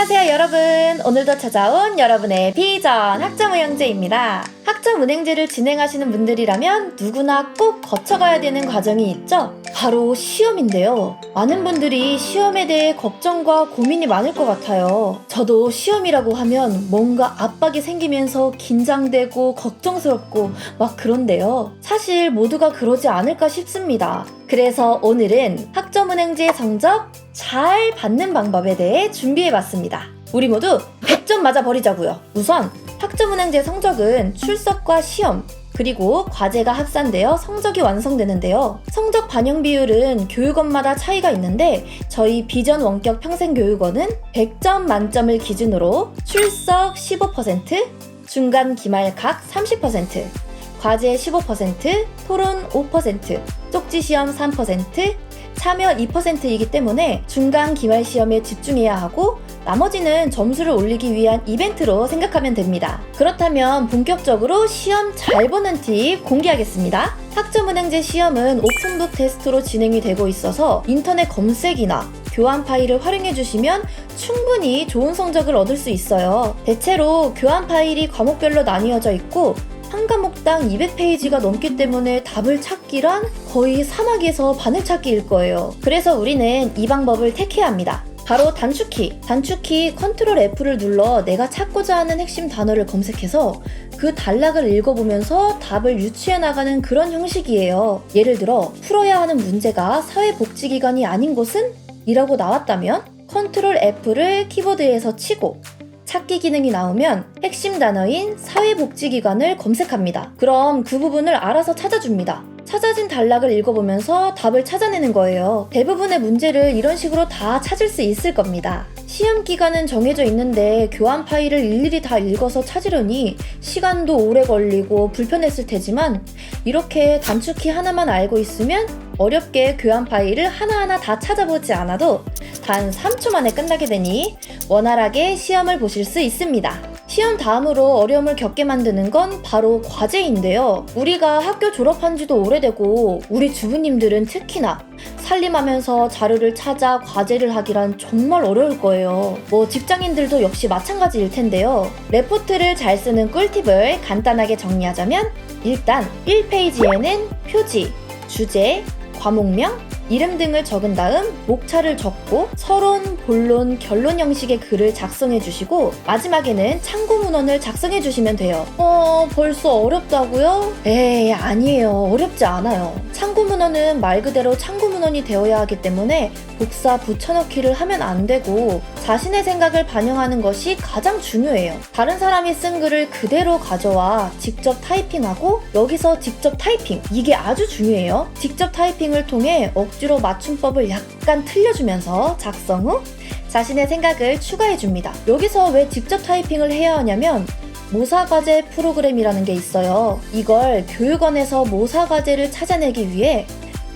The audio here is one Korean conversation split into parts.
안녕하세요 여러분. 오늘도 찾아온 여러분의 비전 학점은행제입니다. 학점은행제를 진행하시는 분들이라면 누구나 꼭 거쳐가야 되는 과정이 있죠 바로 시험인데요 많은 분들이 시험에 대해 걱정과 고민이 많을 것 같아요 저도 시험이라고 하면 뭔가 압박이 생기면서 긴장되고 걱정스럽고 막 그런데요 사실 모두가 그러지 않을까 싶습니다 그래서 오늘은 학점은행제 성적 잘 받는 방법에 대해 준비해봤습니다. 우리 모두 100점 맞아 버리자고요. 우선 학점은행제 성적은 출석과 시험 그리고 과제가 합산되어 성적이 완성되는데요. 성적 반영 비율은 교육원마다 차이가 있는데 저희 비전 원격 평생교육원은 100점 만점을 기준으로 출석 15%, 중간 기말 각 30%, 과제 15%, 토론 5%, 쪽지 시험 3%, 참여 2%이기 때문에 중간 기말 시험에 집중해야 하고 나머지는 점수를 올리기 위한 이벤트로 생각하면 됩니다. 그렇다면 본격적으로 시험 잘 보는 팁 공개하겠습니다. 학점은행제 시험은 오픈북 테스트로 진행이 되고 있어서 인터넷 검색이나 교환 파일을 활용해 주시면 충분히 좋은 성적을 얻을 수 있어요. 대체로 교환 파일이 과목별로 나뉘어져 있고 한 과목당 200페이지가 넘기 때문에 답을 찾기란 거의 사막에서 바늘 찾기일 거예요. 그래서 우리는 이 방법을 택해야 합니다. 바로 단축키. 단축키 컨트롤 F를 눌러 내가 찾고자 하는 핵심 단어를 검색해서 그 단락을 읽어보면서 답을 유추해 나가는 그런 형식이에요. 예를 들어 풀어야 하는 문제가 사회복지기관이 아닌 곳은? 이라고 나왔다면 컨트롤 F를 키보드에서 치고 찾기 기능이 나오면 핵심 단어인 사회복지기관을 검색합니다. 그럼 그 부분을 알아서 찾아줍니다. 찾아진 단락을 읽어보면서 답을 찾아내는 거예요. 대부분의 문제를 이런 식으로 다 찾을 수 있을 겁니다. 시험 기간은 정해져 있는데 교환 파일을 일일이 다 읽어서 찾으려니 시간도 오래 걸리고 불편했을 테지만 이렇게 단축키 하나만 알고 있으면 어렵게 교환 파일을 하나하나 다 찾아보지 않아도 단 3초 만에 끝나게 되니 원활하게 시험을 보실 수 있습니다. 시험 다음으로 어려움을 겪게 만드는 건 바로 과제인데요. 우리가 학교 졸업한 지도 오래되고 우리 주부님들은 특히나 살림하면서 자료를 찾아 과제를 하기란 정말 어려울 거예요. 뭐 직장인들도 역시 마찬가지일 텐데요. 레포트를 잘 쓰는 꿀팁을 간단하게 정리하자면 일단 1페이지에는 표지, 주제, 과목명, 이름 등을 적은 다음 목차를 적고 서론, 본론, 결론 형식의 글을 작성해 주시고 마지막에는 참고 문헌을 작성해 주시면 돼요. 어, 벌써 어렵다고요? 에이, 아니에요. 어렵지 않아요. 참고 문헌은 말 그대로 참고 문헌이 되어야 하기 때문에 복사, 붙여넣기를 하면 안 되고 자신의 생각을 반영하는 것이 가장 중요해요. 다른 사람이 쓴 글을 그대로 가져와 직접 타이핑하고 여기서 직접 타이핑. 이게 아주 중요해요. 직접 타이핑을 통해 억 지로 맞춤법을 약간 틀려주면서 작성 후 자신의 생각을 추가해 줍니다. 여기서 왜 직접 타이핑을 해야 하냐면 모사과제 프로그램이라는 게 있어요. 이걸 교육원에서 모사과제를 찾아내기 위해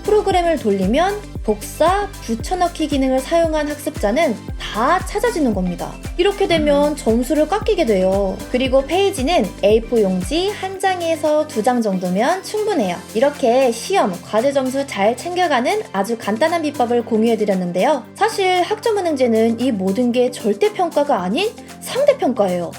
프로그램을 돌리면 복사, 붙여넣기 기능을 사용한 학습자는 다 찾아지는 겁니다. 이렇게 되면 점수를 깎이게 돼요. 그리고 페이지는 A4 용지 한 장에서 두 장 정도면 충분해요. 이렇게 시험, 과제 점수 잘 챙겨가는 아주 간단한 비법을 공유해드렸는데요. 사실 학점은행제는 이 모든 게 절대평가가 아닌 상대평가예요.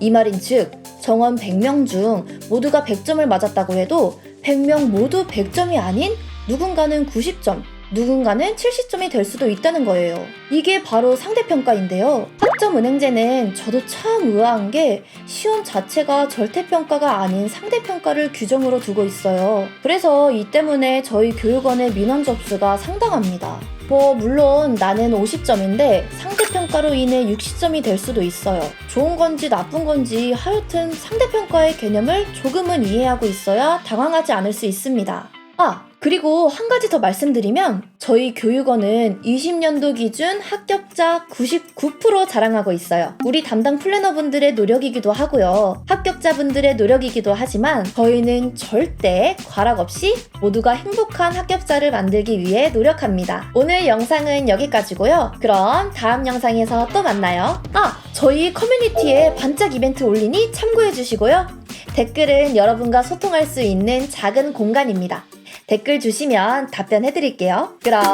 이 말인 즉, 정원 100명 중 모두가 100점을 맞았다고 해도 100명 모두 100점이 아닌 누군가는 90점, 누군가는 70점이 될 수도 있다는 거예요. 이게 바로 상대평가인데요. 학점은행제는 저도 참 의아한 게 시험 자체가 절대평가가 아닌 상대평가를 규정으로 두고 있어요. 그래서 이 때문에 저희 교육원의 민원 접수가 상당합니다. 뭐, 물론 나는 50점인데 상대평가로 인해 60점이 될 수도 있어요. 좋은 건지 나쁜 건지 하여튼 상대평가의 개념을 조금은 이해하고 있어야 당황하지 않을 수 있습니다. 아, 그리고 한 가지 더 말씀드리면 저희 교육원은 20년도 기준 합격자 99% 자랑하고 있어요. 우리 담당 플래너분들의 노력이기도 하고요. 합격자분들의 노력이기도 하지만 저희는 절대 과락 없이 모두가 행복한 합격자를 만들기 위해 노력합니다. 오늘 영상은 여기까지고요. 그럼 다음 영상에서 또 만나요. 아, 저희 커뮤니티에 반짝 이벤트 올리니 참고해 주시고요. 댓글은 여러분과 소통할 수 있는 작은 공간입니다. 댓글 주시면 답변해 드릴게요. 그럼